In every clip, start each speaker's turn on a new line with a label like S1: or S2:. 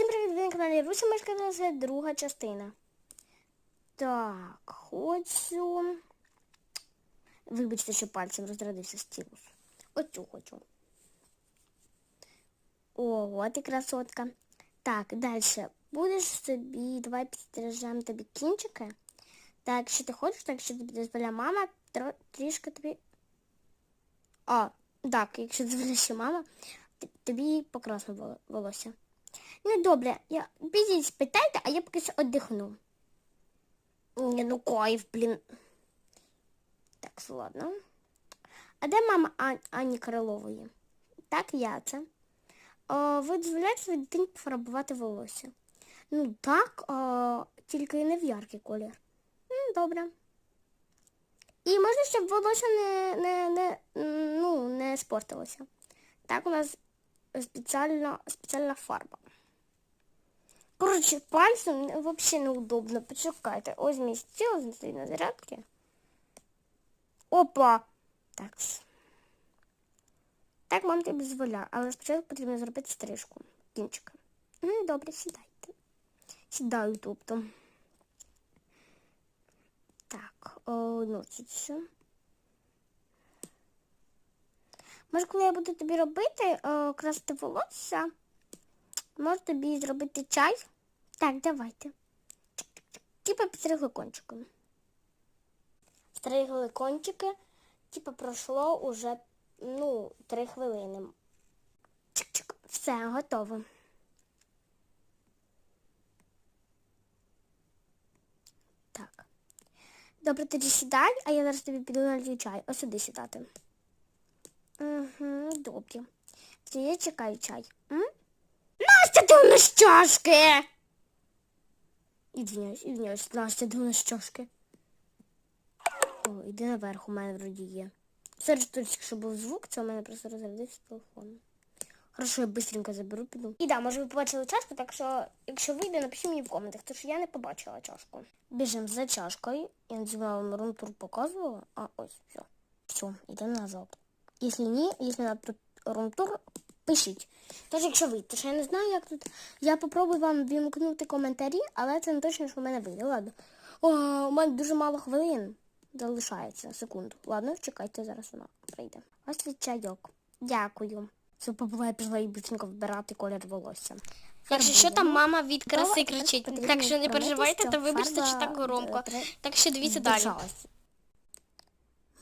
S1: Всім привіт, ви на каналі Руся Мешкана, це друга частина. Так, хочу. Вибачте, що пальцем розрядився стілус. Оцю хочу. Ого, ти красотка. Так, далі. Будеш собі, давай підстережемо тобі кінчики. Так, що ти хочеш, так що тобі дозволяє мама, тро, трішки тобі. А, так, якщо дозволяє ще мама, тобі покрасно волосся. Ну добре, я підіть спитайте, а я поки що віддихну. Ні, ну кайф, блін. Так, ладно. А де мама Ан- Ані Крилової? Так, я це. О, ви дозволяєте своїй дитині пофарбувати волосся? Ну так, о, тільки не в яркий колір. М, Добре. І можна, щоб волосся не, не, не, ну, не спортилося. Так, у нас спеціальна, спеціальна фарба. Коротше, пальцем взагалі неудобно. Почекайте. Ось мій стіл стоїть на зарядці. Опа! Так. Так мам тобі дозволяє, але спочатку потрібно зробити стрижку. Кінчика. М, Добре, сідайте. Сідаю, тобто. Так, о, ну це все. Може, коли я буду тобі робити, о, красити волосся, може тобі зробити чай? Так, давайте. Типа підстригли кончиком. Стригли кончики, типа пройшло уже, ну, три хвилини. Чик-чик. Все, готово. Так. Добре, тоді сідай, а я зараз тобі піду налью чай. Ось сюди сідати. Угу, добре. Тоді я чекаю чай. М? Настя, ти у нас чашки! Ізвиняюсь, ізвиняюсь, Настя, де у нас чашки? О, іди наверх, у мене вроді є. Сорі, що тільки що був звук, це у мене просто розрядився телефон. Хорошо, я быстренько заберу, піду. І да, може ви побачили чашку, так що, якщо вийде, напишіть мені в коментах, тому що я не побачила чашку. Біжимо за чашкою. Я знаю, вам рум-тур показувала. А, ось, все. Все, йдемо назад. Якщо ні, якщо на рум-тур, пишіть. Тож, якщо ви, то що я не знаю, як тут. Я попробую вам вімкнути коментарі, але це не точно, що в мене вийде. Ладно. О, у мене дуже мало хвилин залишається. Секунду. Ладно, чекайте, зараз вона прийде. Ось твій чайок. Дякую. Все, побуває, пішла і быстренько вбирати колір волосся.
S2: Якщо що там мама від краси кричить, так що не переживайте, та вибачте, що так громко. Так що дивіться далі.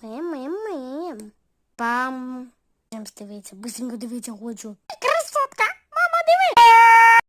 S1: Мим-мим-мим. Пам. Прям дивіться, быстренько дивіться хочу.